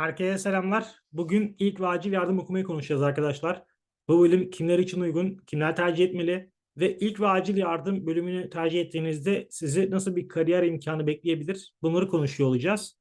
Herkese selamlar. Bugün ilk ve acil yardım okumayı konuşacağız arkadaşlar. Bu bölüm kimler için uygun, kimler tercih etmeli ve ilk ve acil yardım bölümünü tercih ettiğinizde sizi nasıl bir kariyer imkanı bekleyebilir? Bunları konuşuyor olacağız.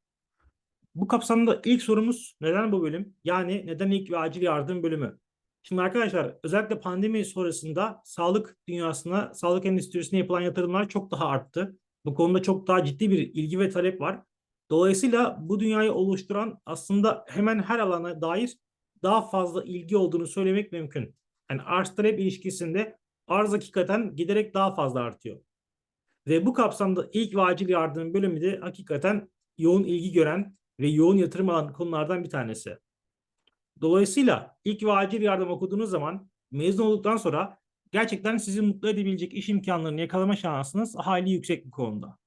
Bu kapsamda ilk sorumuz neden bu bölüm? Yani neden ilk ve acil yardım bölümü? Şimdi arkadaşlar özellikle pandemi sonrasında sağlık dünyasına, sağlık endüstrisine yapılan yatırımlar çok daha arttı. Bu konuda çok daha ciddi bir ilgi ve talep var. Dolayısıyla bu dünyayı oluşturan aslında hemen her alana dair daha fazla ilgi olduğunu söylemek mümkün. Yani arz talep ilişkisinde arz hakikaten giderek daha fazla artıyor. Ve bu kapsamda ilk ve acil yardım bölümü de hakikaten yoğun ilgi gören ve yoğun yatırım alan konulardan bir tanesi. Dolayısıyla ilk ve acil yardım okuduğunuz zaman mezun olduktan sonra gerçekten sizi mutlu edebilecek iş imkanlarını yakalama şansınız hayli yüksek bir konuda.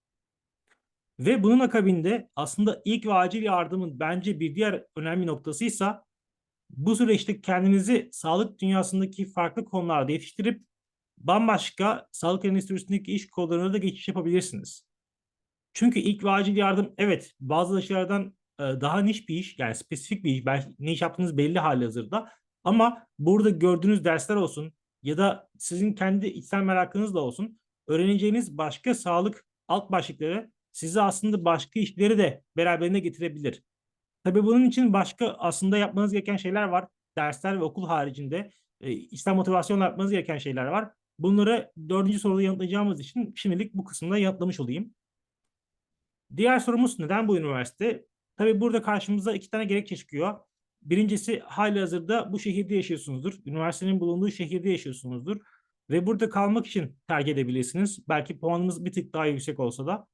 Ve bunun akabinde aslında ilk ve acil yardımın bence bir diğer önemli noktasıysa bu süreçte kendinizi sağlık dünyasındaki farklı konularda yetiştirip bambaşka sağlık endüstrisindeki iş kollarına da geçiş yapabilirsiniz. Çünkü ilk ve acil yardım evet bazı aşılardan e, daha niş bir iş yani spesifik bir iş. Belki ne iş yaptığınız belli hali hazırda. Ama burada gördüğünüz dersler olsun ya da sizin kendi içsel merakınız da olsun öğreneceğiniz başka sağlık alt başlıkları sizi aslında başka işleri de beraberinde getirebilir. Tabii bunun için başka aslında yapmanız gereken şeyler var. Dersler ve okul haricinde e, İslam motivasyonla yapmanız gereken şeyler var. Bunları dördüncü soruda yanıtlayacağımız için şimdilik bu kısımda yanıtlamış olayım. Diğer sorumuz neden bu üniversite? Tabii burada karşımıza iki tane gerekçe çıkıyor. Birincisi hali hazırda bu şehirde yaşıyorsunuzdur. Üniversitenin bulunduğu şehirde yaşıyorsunuzdur. Ve burada kalmak için tercih edebilirsiniz. Belki puanınız bir tık daha yüksek olsa da.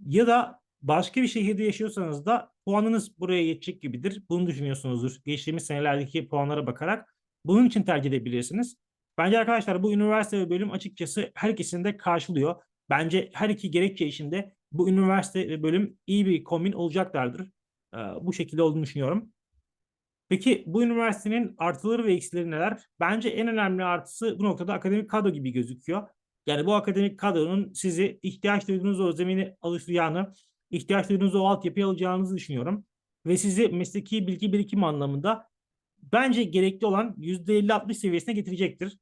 Ya da başka bir şehirde yaşıyorsanız da puanınız buraya yetecek gibidir. Bunu düşünüyorsunuzdur. Geçtiğimiz senelerdeki puanlara bakarak. Bunun için tercih edebilirsiniz. Bence arkadaşlar bu üniversite ve bölüm açıkçası her ikisini de karşılıyor. Bence her iki gerekçe içinde bu üniversite ve bölüm iyi bir kombin olacaklardır. Ee, bu şekilde olduğunu düşünüyorum. Peki bu üniversitenin artıları ve eksileri neler? Bence en önemli artısı bu noktada akademik kadro gibi gözüküyor. Yani bu akademik kadronun sizi ihtiyaç duyduğunuz o zemini alıştıracağını, ihtiyaç duyduğunuz o altyapıyı alacağınızı düşünüyorum. Ve sizi mesleki bilgi birikim anlamında bence gerekli olan %50-60 seviyesine getirecektir.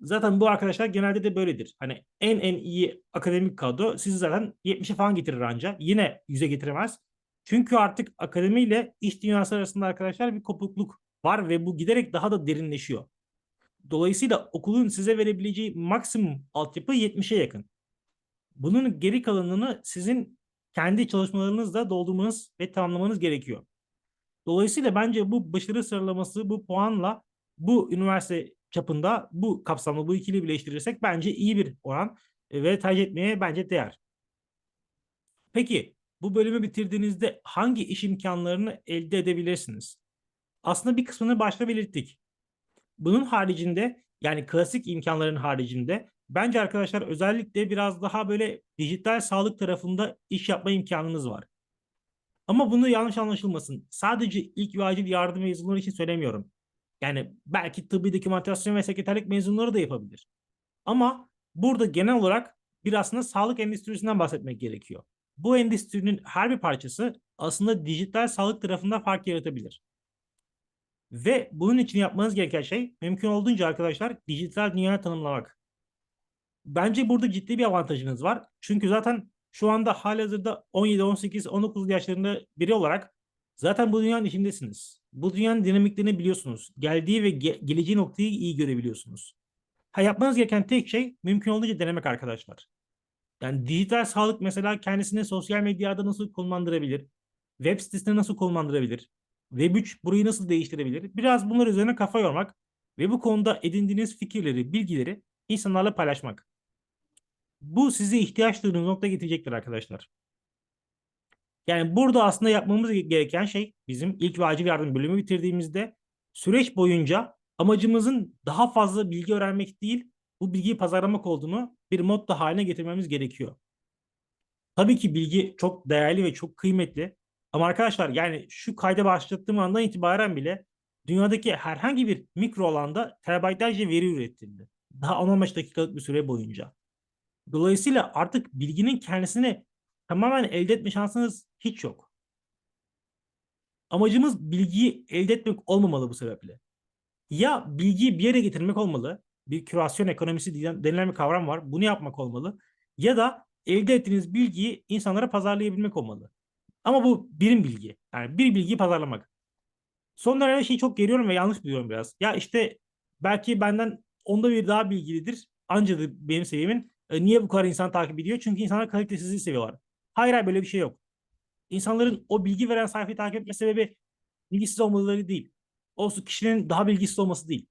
Zaten bu arkadaşlar genelde de böyledir. Hani en en iyi akademik kadro sizi zaten 70'e falan getirir anca. Yine 100'e getiremez. Çünkü artık akademiyle iş dünyası arasında arkadaşlar bir kopukluk var ve bu giderek daha da derinleşiyor. Dolayısıyla okulun size verebileceği maksimum altyapı 70'e yakın. Bunun geri kalanını sizin kendi çalışmalarınızla doldurmanız ve tamamlamanız gerekiyor. Dolayısıyla bence bu başarı sıralaması bu puanla bu üniversite çapında bu kapsamda bu ikili birleştirirsek bence iyi bir oran ve tercih etmeye bence değer. Peki bu bölümü bitirdiğinizde hangi iş imkanlarını elde edebilirsiniz? Aslında bir kısmını başta belirttik. Bunun haricinde yani klasik imkanların haricinde bence arkadaşlar özellikle biraz daha böyle dijital sağlık tarafında iş yapma imkanınız var. Ama bunu yanlış anlaşılmasın. Sadece ilk ve acil yardım mezunları için söylemiyorum. Yani belki tıbbi dokümantasyon ve sekreterlik mezunları da yapabilir. Ama burada genel olarak bir aslında sağlık endüstrisinden bahsetmek gerekiyor. Bu endüstrinin her bir parçası aslında dijital sağlık tarafında fark yaratabilir. Ve bunun için yapmanız gereken şey mümkün olduğunca arkadaşlar dijital dünyayı tanımlamak. Bence burada ciddi bir avantajınız var. Çünkü zaten şu anda halihazırda 17, 18, 19 yaşlarında biri olarak zaten bu dünyanın içindesiniz. Bu dünyanın dinamiklerini biliyorsunuz. Geldiği ve ge geleceği noktayı iyi görebiliyorsunuz. Ha yapmanız gereken tek şey mümkün olduğunca denemek arkadaşlar. Yani dijital sağlık mesela kendisini sosyal medyada nasıl konumlandırabilir? Web sitesinde nasıl konumlandırabilir? Web3 burayı nasıl değiştirebilir? Biraz bunlar üzerine kafa yormak ve bu konuda edindiğiniz fikirleri, bilgileri insanlarla paylaşmak. Bu size ihtiyaç duyduğunuz nokta getirecektir arkadaşlar. Yani burada aslında yapmamız gereken şey bizim ilk ve acil yardım bölümü bitirdiğimizde süreç boyunca amacımızın daha fazla bilgi öğrenmek değil, bu bilgiyi pazarlamak olduğunu bir motto haline getirmemiz gerekiyor. Tabii ki bilgi çok değerli ve çok kıymetli. Ama arkadaşlar yani şu kayda başlattığım andan itibaren bile dünyadaki herhangi bir mikro alanda terabaytlarca veri üretildi. Daha 10-15 dakikalık bir süre boyunca. Dolayısıyla artık bilginin kendisini tamamen elde etme şansınız hiç yok. Amacımız bilgiyi elde etmek olmamalı bu sebeple. Ya bilgiyi bir yere getirmek olmalı. Bir kürasyon ekonomisi denilen bir kavram var. Bunu yapmak olmalı. Ya da elde ettiğiniz bilgiyi insanlara pazarlayabilmek olmalı. Ama bu birim bilgi. Yani bir bilgiyi pazarlamak. Son dönemde şeyi çok görüyorum ve yanlış buluyorum biraz. Ya işte belki benden onda bir daha bilgilidir. Ancadır benim seviyemin. E, niye bu kadar insan takip ediyor? Çünkü insanlar kalitesizliği seviyorlar. Hayır hayır böyle bir şey yok. İnsanların o bilgi veren sayfayı takip etme sebebi bilgisiz olmaları değil. O kişinin daha bilgisiz olması değil.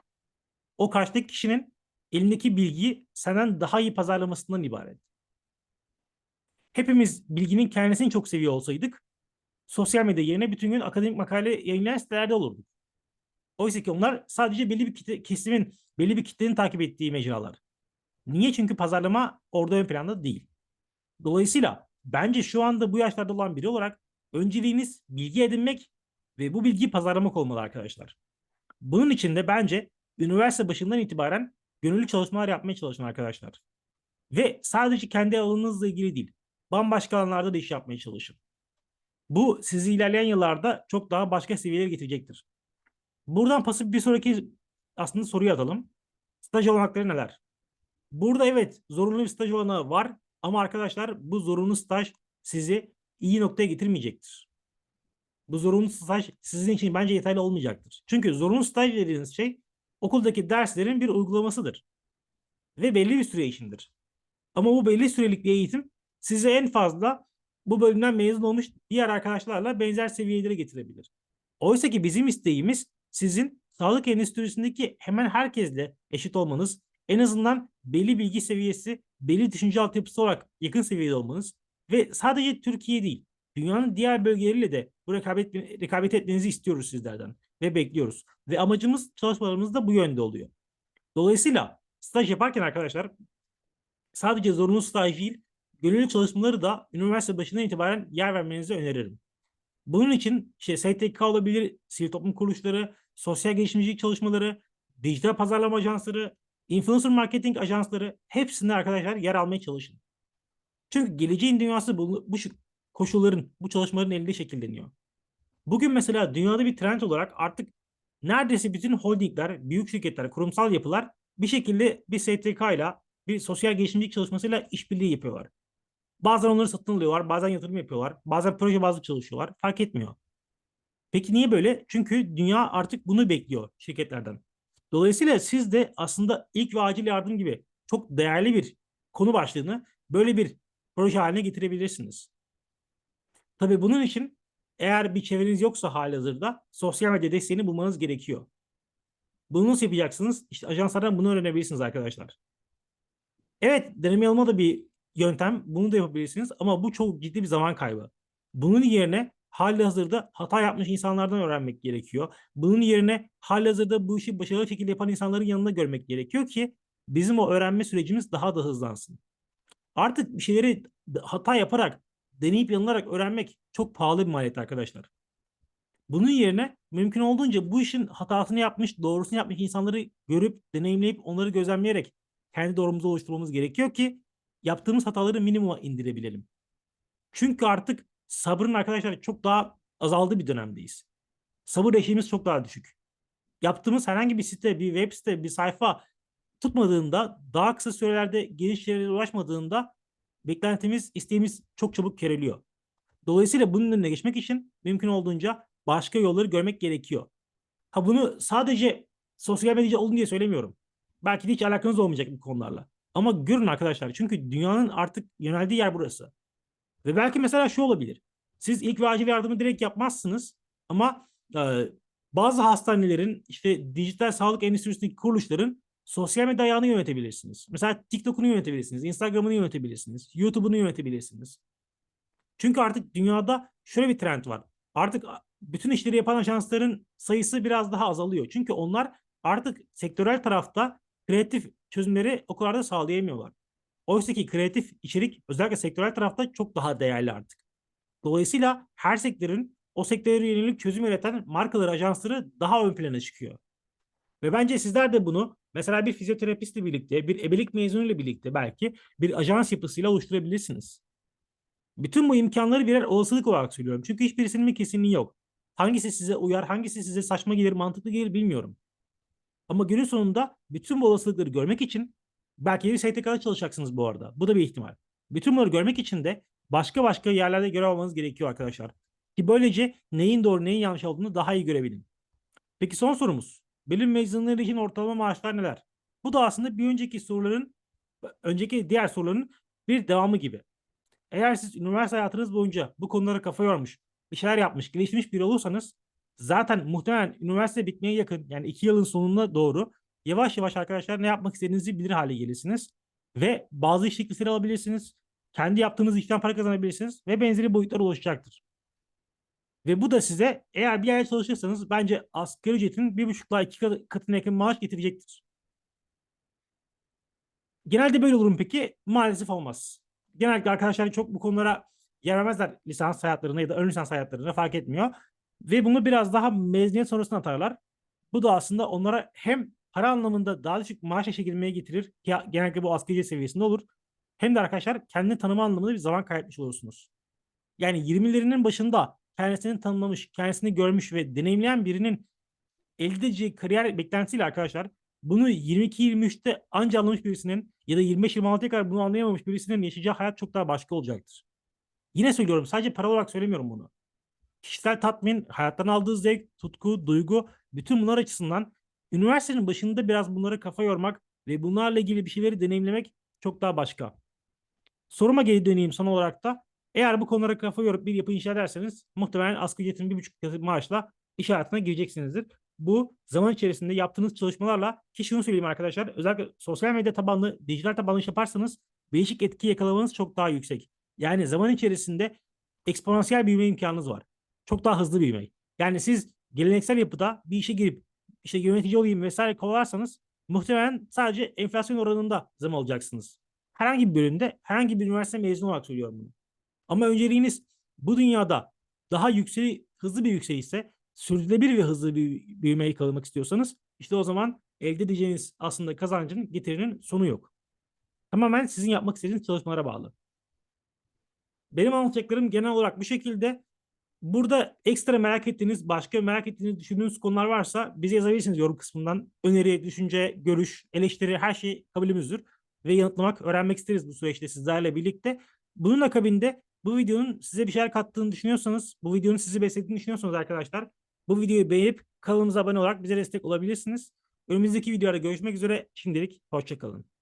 O karşıdaki kişinin elindeki bilgiyi senden daha iyi pazarlamasından ibaret. Hepimiz bilginin kendisini çok seviyor olsaydık sosyal medya yerine bütün gün akademik makale yayınlayan sitelerde olurduk. Oysa ki onlar sadece belli bir kitle, kesimin, belli bir kitlenin takip ettiği mecralar. Niye? Çünkü pazarlama orada ön planda değil. Dolayısıyla bence şu anda bu yaşlarda olan biri olarak önceliğiniz bilgi edinmek ve bu bilgiyi pazarlamak olmalı arkadaşlar. Bunun için de bence üniversite başından itibaren gönüllü çalışmalar yapmaya çalışın arkadaşlar. Ve sadece kendi alanınızla ilgili değil, bambaşka alanlarda da iş yapmaya çalışın. Bu sizi ilerleyen yıllarda çok daha başka seviyelere getirecektir. Buradan pasif bir sonraki aslında soruyu atalım. Staj olanakları neler? Burada evet zorunlu bir staj olanağı var ama arkadaşlar bu zorunlu staj sizi iyi noktaya getirmeyecektir. Bu zorunlu staj sizin için bence yeterli olmayacaktır. Çünkü zorunlu staj dediğiniz şey okuldaki derslerin bir uygulamasıdır. Ve belli bir süre içindir. Ama bu belli sürelik bir eğitim size en fazla bu bölümden mezun olmuş diğer arkadaşlarla benzer seviyelere getirebilir. Oysa ki bizim isteğimiz sizin sağlık endüstrisindeki hemen herkesle eşit olmanız, en azından belli bilgi seviyesi, belli düşünce altyapısı olarak yakın seviyede olmanız ve sadece Türkiye değil, dünyanın diğer bölgeleriyle de bu rekabet, rekabet etmenizi istiyoruz sizlerden ve bekliyoruz. Ve amacımız çalışmalarımız da bu yönde oluyor. Dolayısıyla staj yaparken arkadaşlar sadece zorunlu staj değil, gönüllü çalışmaları da üniversite başından itibaren yer vermenizi öneririm. Bunun için işte STK olabilir, sivil toplum kuruluşları, sosyal girişimcilik çalışmaları, dijital pazarlama ajansları, influencer marketing ajansları hepsinde arkadaşlar yer almaya çalışın. Çünkü geleceğin dünyası bu, bu koşulların, bu çalışmaların elinde şekilleniyor. Bugün mesela dünyada bir trend olarak artık neredeyse bütün holdingler, büyük şirketler, kurumsal yapılar bir şekilde bir STK ile bir sosyal girişimcilik çalışmasıyla işbirliği yapıyorlar. Bazen onları satın alıyorlar, bazen yatırım yapıyorlar, bazen proje bazlı çalışıyorlar. Fark etmiyor. Peki niye böyle? Çünkü dünya artık bunu bekliyor şirketlerden. Dolayısıyla siz de aslında ilk ve acil yardım gibi çok değerli bir konu başlığını böyle bir proje haline getirebilirsiniz. Tabii bunun için eğer bir çevreniz yoksa halihazırda sosyal medya desteğini bulmanız gerekiyor. Bunu nasıl yapacaksınız? İşte ajanslardan bunu öğrenebilirsiniz arkadaşlar. Evet deneme yanılma da bir yöntem. Bunu da yapabilirsiniz ama bu çok ciddi bir zaman kaybı. Bunun yerine hali hazırda hata yapmış insanlardan öğrenmek gerekiyor. Bunun yerine hali hazırda bu işi başarılı şekilde yapan insanların yanında görmek gerekiyor ki bizim o öğrenme sürecimiz daha da hızlansın. Artık bir şeyleri hata yaparak, deneyip yanılarak öğrenmek çok pahalı bir maliyet arkadaşlar. Bunun yerine mümkün olduğunca bu işin hatasını yapmış, doğrusunu yapmış insanları görüp, deneyimleyip, onları gözlemleyerek kendi doğrumuzu oluşturmamız gerekiyor ki yaptığımız hataları minimuma indirebilelim. Çünkü artık sabrın arkadaşlar çok daha azaldığı bir dönemdeyiz. Sabır eşiğimiz çok daha düşük. Yaptığımız herhangi bir site, bir web site, bir sayfa tutmadığında, daha kısa sürelerde geniş yerlere ulaşmadığında beklentimiz, isteğimiz çok çabuk kereliyor. Dolayısıyla bunun önüne geçmek için mümkün olduğunca başka yolları görmek gerekiyor. Ha bunu sadece sosyal medyacı olun diye söylemiyorum. Belki de hiç alakanız olmayacak bu konularla. Ama görün arkadaşlar çünkü dünyanın artık yöneldiği yer burası. Ve belki mesela şu olabilir. Siz ilk ve acil yardımı direkt yapmazsınız ama e, bazı hastanelerin işte dijital sağlık endüstrisindeki kuruluşların sosyal medya ayağını yönetebilirsiniz. Mesela TikTok'unu yönetebilirsiniz, Instagram'ını yönetebilirsiniz, YouTube'unu yönetebilirsiniz. Çünkü artık dünyada şöyle bir trend var. Artık bütün işleri yapan ajansların sayısı biraz daha azalıyor. Çünkü onlar artık sektörel tarafta kreatif çözümleri o kadar da sağlayamıyorlar. Oysa ki kreatif içerik özellikle sektörel tarafta çok daha değerli artık. Dolayısıyla her sektörün o sektöre yönelik çözüm üreten markaları, ajansları daha ön plana çıkıyor. Ve bence sizler de bunu mesela bir fizyoterapistle birlikte, bir ebelik mezunuyla birlikte belki bir ajans yapısıyla oluşturabilirsiniz. Bütün bu imkanları birer olasılık olarak söylüyorum. Çünkü hiçbirisinin bir kesinliği yok. Hangisi size uyar, hangisi size saçma gelir, mantıklı gelir bilmiyorum. Ama günün sonunda bütün bu olasılıkları görmek için belki de STK'da çalışacaksınız bu arada. Bu da bir ihtimal. Bütün bunları görmek için de başka başka yerlerde görev almanız gerekiyor arkadaşlar. Ki böylece neyin doğru neyin yanlış olduğunu daha iyi görebilin. Peki son sorumuz. Bölüm mezunları için ortalama maaşlar neler? Bu da aslında bir önceki soruların, önceki diğer soruların bir devamı gibi. Eğer siz üniversite hayatınız boyunca bu konulara kafa yormuş, bir şeyler yapmış, gelişmiş biri olursanız zaten muhtemelen üniversite bitmeye yakın yani iki yılın sonuna doğru yavaş yavaş arkadaşlar ne yapmak istediğinizi bilir hale gelirsiniz. Ve bazı iş teklifleri alabilirsiniz. Kendi yaptığınız işten para kazanabilirsiniz ve benzeri boyutlara ulaşacaktır. Ve bu da size eğer bir yerde çalışırsanız bence asgari ücretin bir buçukla iki kat- katına yakın maaş getirecektir. Genelde böyle olur mu peki? Maalesef olmaz. Genellikle arkadaşlar çok bu konulara yer vermezler lisans hayatlarına ya da ön lisans hayatlarına fark etmiyor. Ve bunu biraz daha mezuniyet sonrasına atarlar. Bu da aslında onlara hem para anlamında daha düşük maaş girmeye getirir ki genellikle bu asgari seviyesinde olur. Hem de arkadaşlar kendini tanıma anlamında bir zaman kaybetmiş olursunuz. Yani 20'lerinin başında kendisini tanımlamış, kendisini görmüş ve deneyimleyen birinin elde edeceği kariyer beklentisiyle arkadaşlar bunu 22-23'te anca anlamış birisinin ya da 25-26'ya kadar bunu anlayamamış birisinin yaşayacağı hayat çok daha başka olacaktır. Yine söylüyorum sadece para olarak söylemiyorum bunu. Kişisel tatmin, hayattan aldığı zevk, tutku, duygu bütün bunlar açısından üniversitenin başında biraz bunlara kafa yormak ve bunlarla ilgili bir şeyleri deneyimlemek çok daha başka. Soruma geri döneyim son olarak da. Eğer bu konulara kafa yorup bir yapı inşa ederseniz muhtemelen asgari ücretin bir buçuk katı maaşla iş hayatına gireceksinizdir. Bu zaman içerisinde yaptığınız çalışmalarla ki şunu söyleyeyim arkadaşlar özellikle sosyal medya tabanlı, dijital tabanlı iş yaparsanız değişik etki yakalamanız çok daha yüksek. Yani zaman içerisinde eksponansiyel büyüme imkanınız var. Çok daha hızlı büyüme. Yani siz geleneksel yapıda bir işe girip işte yönetici olayım vesaire kovalarsanız muhtemelen sadece enflasyon oranında zam alacaksınız. Herhangi bir bölümde, herhangi bir üniversite mezunu olarak söylüyorum bunu. Ama önceliğiniz bu dünyada daha yüksek, hızlı bir yükselişse, sürdürülebilir ve hızlı bir büyümeyi yakalamak istiyorsanız işte o zaman elde edeceğiniz aslında kazancın getirinin sonu yok. Tamamen sizin yapmak istediğiniz çalışmalara bağlı. Benim anlatacaklarım genel olarak bu şekilde. Burada ekstra merak ettiğiniz, başka merak ettiğiniz, düşündüğünüz konular varsa bize yazabilirsiniz yorum kısmından. Öneri, düşünce, görüş, eleştiri her şey kabulümüzdür. Ve yanıtlamak, öğrenmek isteriz bu süreçte sizlerle birlikte. Bunun akabinde bu videonun size bir şeyler kattığını düşünüyorsanız, bu videonun sizi beslediğini düşünüyorsanız arkadaşlar, bu videoyu beğenip kanalımıza abone olarak bize destek olabilirsiniz. Önümüzdeki videoda görüşmek üzere. Şimdilik hoşçakalın.